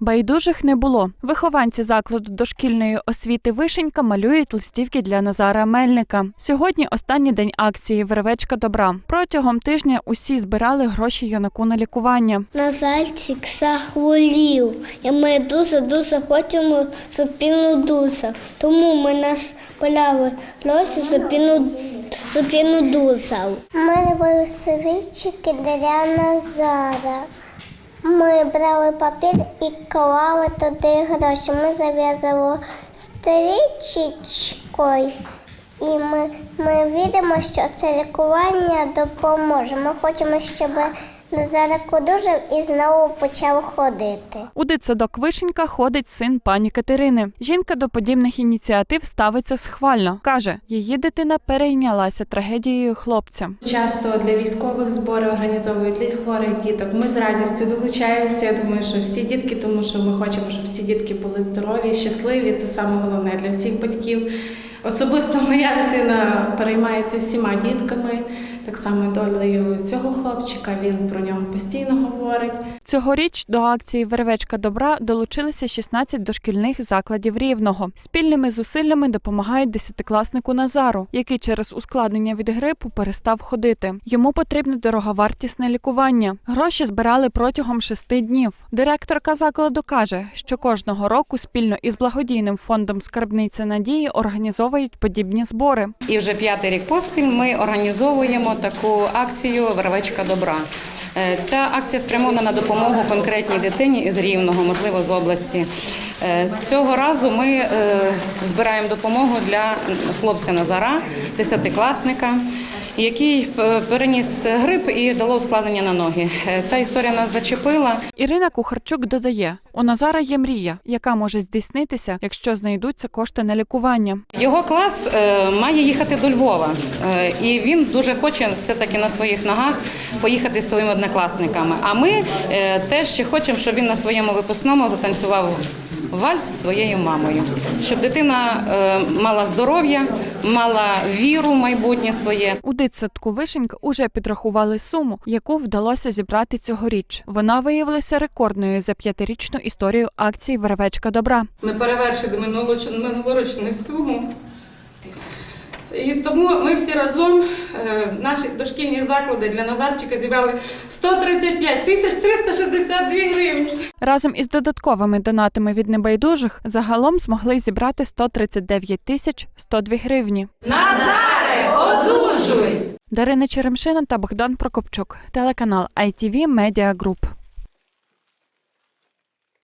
Байдужих не було. Вихованці закладу дошкільної освіти Вишенька малюють листівки для Назара Мельника. Сьогодні останній день акції Вервечка добра. Протягом тижня усі збирали гроші юнаку на лікування. Назарчик захворів, і ми дуже-дуже хочемо, щоб він одужав. Тому ми нас поляли од- щоб він одужав. У мене були совітчики для Назара. Ми брали папір і клали туди гроші. Ми зав'язали стрічечкою. І ми, ми віримо, що це лікування допоможе. Ми хочемо, щоб Назарик одужав і знову почав ходити. У дитсадок Вишенька ходить син пані Катерини. Жінка до подібних ініціатив ставиться схвально. каже, її дитина перейнялася трагедією хлопця. Часто для військових збори організовують для хворих діток. Ми з радістю долучаємося. Я думаю, що всі дітки, тому що ми хочемо, щоб всі дітки були здорові, щасливі. Це саме головне для всіх батьків. Особисто моя дитина переймається всіма дітками, так само долею цього хлопчика. Він про нього постійно говорить. Цьогоріч до акції Вервечка добра долучилися 16 дошкільних закладів рівного. Спільними зусиллями допомагають десятикласнику Назару, який через ускладнення від грипу перестав ходити. Йому потрібне дороговартісне лікування. Гроші збирали протягом шести днів. Директорка закладу каже, що кожного року спільно із благодійним фондом Скарбниця надії організовують подібні збори. І вже п'ятий рік поспіль ми організовуємо таку акцію Вервечка добра. Е, Ця акція спрямована на допомогу конкретній дитині із Рівного, можливо, з області. Е, Цього разу ми е, збираємо допомогу для хлопця Назара, десятикласника, який е, переніс грип і дало ускладнення на ноги. Е, Ця історія нас зачепила. Ірина Кухарчук додає: у Назара є мрія, яка може здійснитися, якщо знайдуться кошти на лікування. Його клас е, має їхати до Львова, і він дуже хоче все-таки на своїх ногах поїхати зі своїми однокласниками. А ми теж ще хочемо, щоб він на своєму випускному затанцював вальс зі своєю мамою, щоб дитина е, мала здоров'я, мала віру в майбутнє своє. У дитсадку вишеньк уже підрахували суму, яку вдалося зібрати цьогоріч. Вона виявилася рекордною за п'ятирічну історію акції Вервечка добра. Ми перевершили минулорічну суму. І тому ми всі разом, е, наші дошкільні заклади для Назарчика зібрали 135 тисяч 362 гривні. Разом із додатковими донатами від небайдужих загалом змогли зібрати 139 тисяч 102 гривні. Назаре, одужуй! Дарина Черемшина та Богдан Прокопчук, телеканал ITV Media Group.